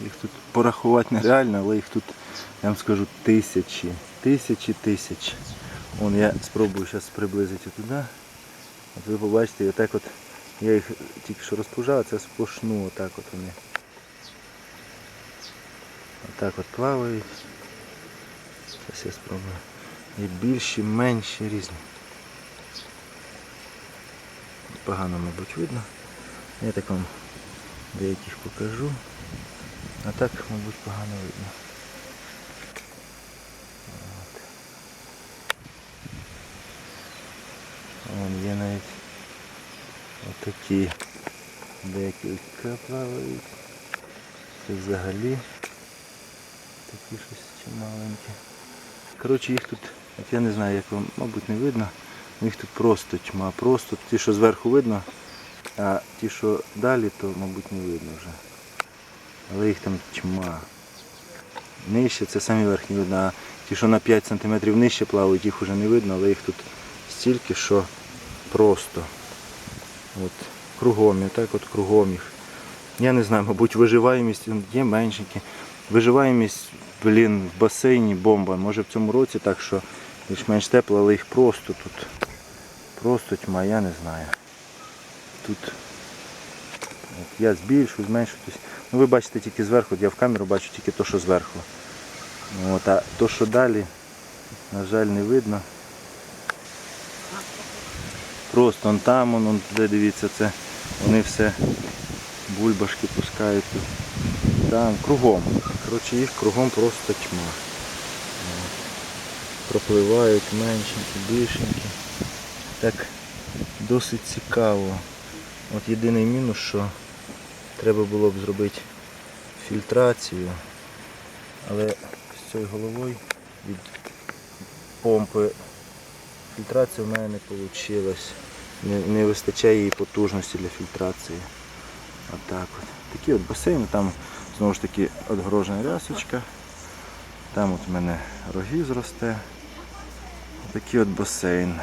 Їх тут порахувати нереально, але їх тут, я вам скажу, тисячі. Тисячі тисяч. Вон я спробую зараз приблизити туди. От ви побачите, отак от я їх тільки що розпужав, це сплошну, отак от вони. Отак от плавають. Зараз я спробую. І більші, менші, різні. Погано, мабуть, видно. Я так вам деяких покажу. А так, мабуть, погано видно. От. Вон є навіть отакі декілька плавають. Це взагалі такі щось чималенькі. Коротше, їх тут, от я не знаю, як вам, мабуть, не видно. Їх тут просто тьма, просто ті, що зверху видно, а ті, що далі, то, мабуть, не видно вже. Але їх там тьма. Нижче це самі верхні видно, а ті, що на 5 см нижче плавають, їх вже не видно, але їх тут стільки, що просто. От, кругом, так от кругом їх. Я не знаю, мабуть, виживаємість ну, є меншенькі. Виживаємість, блін, в басейні бомба. Може в цьому році так, що більш-менш тепло, але їх просто тут. Просто тьма, я не знаю. Тут от, я збільшу, зменшу. Ви бачите тільки зверху, я в камеру бачу тільки то, що зверху. От, а то, що далі, на жаль, не видно. Просто он там, он, он туди дивіться, це вони все бульбашки пускають тут. Там, кругом. Коротше, їх кругом просто тьма. Пропливають меншенькі, більшенькі. Так досить цікаво. От єдиний мінус, що треба було б зробити фільтрацію, але з цією головою від помпи фільтрація в мене не вийшла. Не, не вистачає її потужності для фільтрації. Отак от. Такі от басейни, там знову ж таки отгорожена рясочка. Там от в мене роги зросте. Такий от басейн.